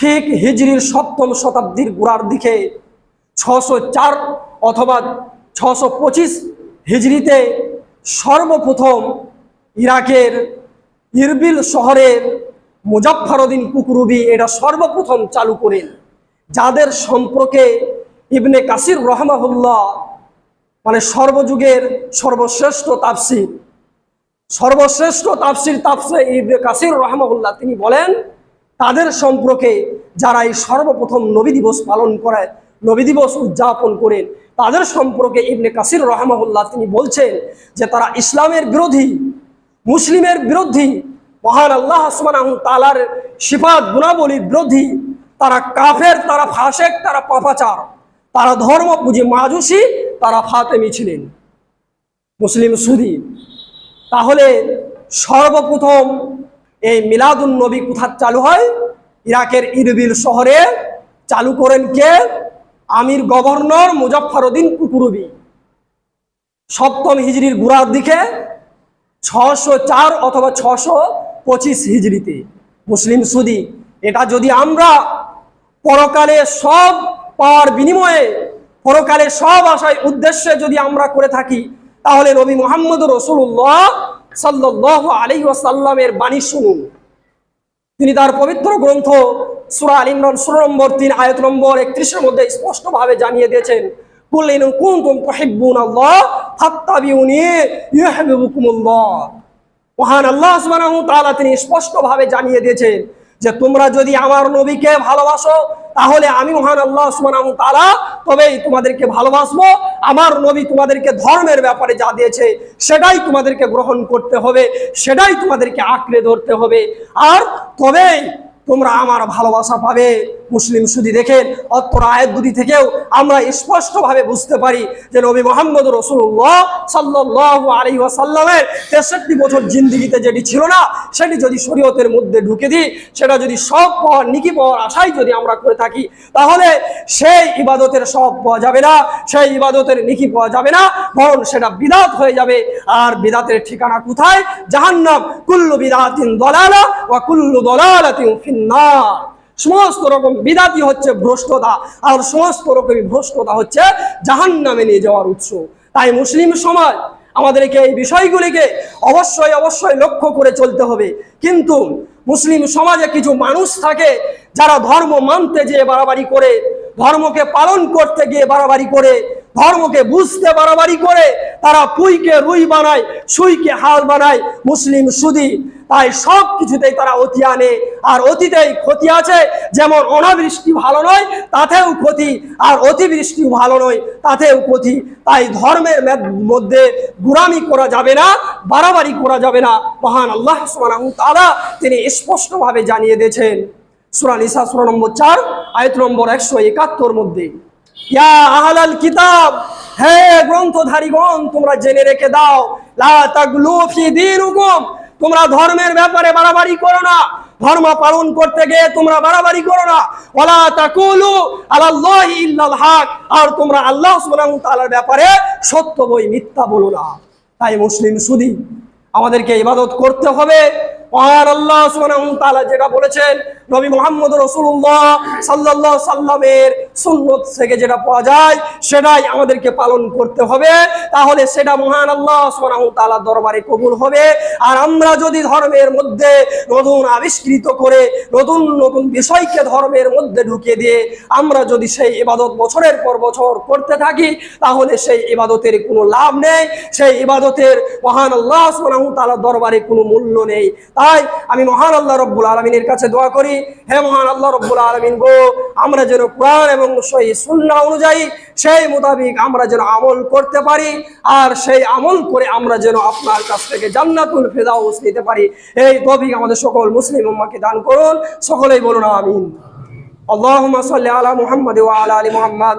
ঠিক হিজরির সপ্তম শতাব্দীর গোড়ার দিকে ছশো চার অথবা ছশো পঁচিশ হিজরিতে সর্বপ্রথম ইরাকের ইরবিল শহরের মুজাফফরউদ্দিন কুকুরুবি এটা সর্বপ্রথম চালু করেন, যাদের সম্পর্কে ইবনে কাসির রহমাহুল্লাহ মানে সর্বযুগের সর্বশ্রেষ্ঠ তাফসির। সর্বশ্রেষ্ঠ তাফসির তাফসে ইবনে কাসির রহমাহুল্লাহ তিনি বলেন তাদের সম্পর্কে যারা এই সর্বপ্রথম নবী দিবস পালন করে নবী দিবস উদযাপন করেন, তাদের সম্পর্কে ইবনে কাসির রহমাহুল্লাহ তিনি বলছেন যে তারা ইসলামের বিরোধী, মুসলিমের বিরোধী, মহান আল্লাহ আসমানাহু তালার সিফাত গুণাবলীর বিরোধী, তারা কাফের, তারা ফাসেক, তারা পাপাচার, তারা ধর্ম বুঝি মাজুসি, তারা ফাতেমি ছিলেন। মুসলিম সুদী, তাহলে সর্বপ্রথম এই মিলাদুন নবী কোথার চালু হয়? ইরাকের ইরবিল শহরে চালু করেন কে? আমির গভর্নর মুজফফরউদ্দিন কুকুরুবি। সপ্তম হিজড়ির গোড়ার দিকে ছশো চার অথবা ছশো পঁচিশ হিজড়িতে মুসলিম সুদি, এটা যদি আমরা পরকালে সব পাওয়ার বিনিময়ে, পরকালে সব আশায় উদ্দেশ্যে যদি আমরা করে থাকি, তাহলে নবী মোহাম্মদ রসুল্লাহ সাল্লাহ আলী ওয়াসাল্লামের বাণী শুনুন। তিনি তার পবিত্র গ্রন্থ সুরা আল ইমরান ষোলো নম্বর তিন, আয়ত নম্বর একত্রিশের মধ্যে স্পষ্টভাবে জানিয়ে দিয়েছেন বললেন কুনতুম তুহিব্বুন তিনি স্পষ্টভাবে জানিয়ে দিয়েছেন যে, তোমরা যদি আমার নবীকে ভালোবাসো তাহলে আমি মহান আল্লাহ সুবহানাহু তারা তবেই তোমাদেরকে ভালোবাসবো। আমার নবী তোমাদেরকে ধর্মের ব্যাপারে যা দিয়েছে, সেটাই তোমাদেরকে গ্রহণ করতে হবে, সেটাই তোমাদেরকে আঁকড়ে ধরতে হবে। আর তবেই তোমরা আমার ভালোবাসা পাবে। মুসলিম সুদি দেখেন অত্তর আয়াত দুটি থেকেও আমরা স্পষ্টভাবে বুঝতে পারি যে নবী মোহাম্মদ রসুল্লাহ সাল্লাহ আলী ওয়াসাল্লামের তেষট্টি বছর জিন্দিগিতে যেটি ছিল না, সেটি যদি শরীয়তের মধ্যে ঢুকে দিই, সেটা যদি সব পাওয়ার, নিকি পাওয়ার আশাই যদি আমরা করে থাকি, তাহলে সেই ইবাদতের সব পাওয়া যাবে না, সেই ইবাদতের নিকি পাওয়া যাবে না, বরং সেটা বিদাত হয়ে যাবে। আর বিদাতের ঠিকানা কোথায়? জাহান্নাম। কুল্লু বিদাতিন দলালা ওয়া কুল্লু দলালাতিন ফিন্নার। সমস্ত রকম বিদাতি হচ্ছে ভ্রষ্টতা, আর সমস্ত রকমই ভ্রষ্টতা হচ্ছে জাহান নামে নিয়ে যাওয়ার উৎস। তাই মুসলিম সমাজ, আমাদেরকে এই বিষয়গুলিকে অবশ্যই অবশ্যই লক্ষ্য করে চলতে হবে। কিন্তু মুসলিম সমাজে কিছু মানুষ থাকে, যারা ধর্ম মানতে যেয়ে বাড়াবাড়ি করে, ধর্মকে পালন করতে গিয়ে বাড়াবাড়ি করে, ধর্মকে বুঝতে বাড়াবাড়ি করে তারা পুইকে রুই বানায়, সুইকে হাল বানায়, মুসলিম সুদি। তাই সব কিছুতেই তারা অতি আনে। আর অতীতেই ক্ষতি আছে, যেমন অনাবৃষ্টি ভালো নয়, তাতেও ক্ষতি। আর অতিবৃষ্টিও ভালো নয়, তাতেও ক্ষতি। তাই ধর্মের মধ্যে গুরামি করা যাবে না, বাড়াবাড়ি করা যাবে না। মহান আল্লাহ তাআলা তিনি স্পষ্টভাবে জানিয়ে দিয়েছেন। সূরা নিসা, সূরা নম্বর চার, আয়াত নম্বর একশো একাত্তর মধ্যে, ইয়া কিতাব হে গ্রন্থধারীগণ, তোমরা জেনে রেখে দাও। লা তাগলু তোমরা ধর্মের ব্যাপারে বাড়াবাড়ি করো না। ধর্ম পালন করতে গিয়ে তোমরা বাড়াবাড়ি করো না। ওয়ালা তাকুলু আলাল্লাহি ইল্লাল হক। আর তোমরা আল্লাহ সুবহানাহু তাআলার ব্যাপারে সত্য বই, মিথ্যা বলো না। তাই মুসলিম সুদি আমাদেরকে ইবাদত করতে হবে। আর আল্লাহ সুবহানাহু তাআলা যেটা বলেছেন, নবী মুহাম্মদ রাসূলুল্লাহ সাল্লাল্লাহু সাল্লামের সুন্নত থেকে যেটা পাওয়া যায়, সেটাই আমাদেরকে পালন করতে হবে। তাহলে সেটা মহান আল্লাহ ওয়া দরবারে কবুল হবে। আর আমরা যদি ধর্মের মধ্যে নতুন আবিষ্কৃত করে, নতুন নতুন বিষয়কে ধর্মের মধ্যে ঢুকিয়ে দিয়ে আমরা যদি সেই ইবাদত বছরের পর বছর করতে থাকি, তাহলে সেই ইবাদতের কোনো লাভ নেই, সেই ইবাদতের মহান আল্লাহ ওয়া দরবারে কোনো মূল্য নেই। তাই আমি মহান আল্লাহ রব্বুল আলমিনের কাছে দোয়া করি, হে মহান আল্লাহ রব্বুল আলমিন গো, আমরা যেন কোরআন এবং সেই সুন্না অনুযায়ী সেই মোতাবিক আমরা যেন আমল করতে পারি, আর সেই আমল করে আমরা যেন আপনার কাছ থেকে জান্নাতুল ফেদাউস নিতে পারি। এই তৌফিক আমাদের সকল মুসলিম উম্মাকে দান করুন। সকলেই বলুন আমিন। আল্লাহ সাল্লি আলা মুহাম্মদ ওয়া আলা আলী মুহাম্মাদ।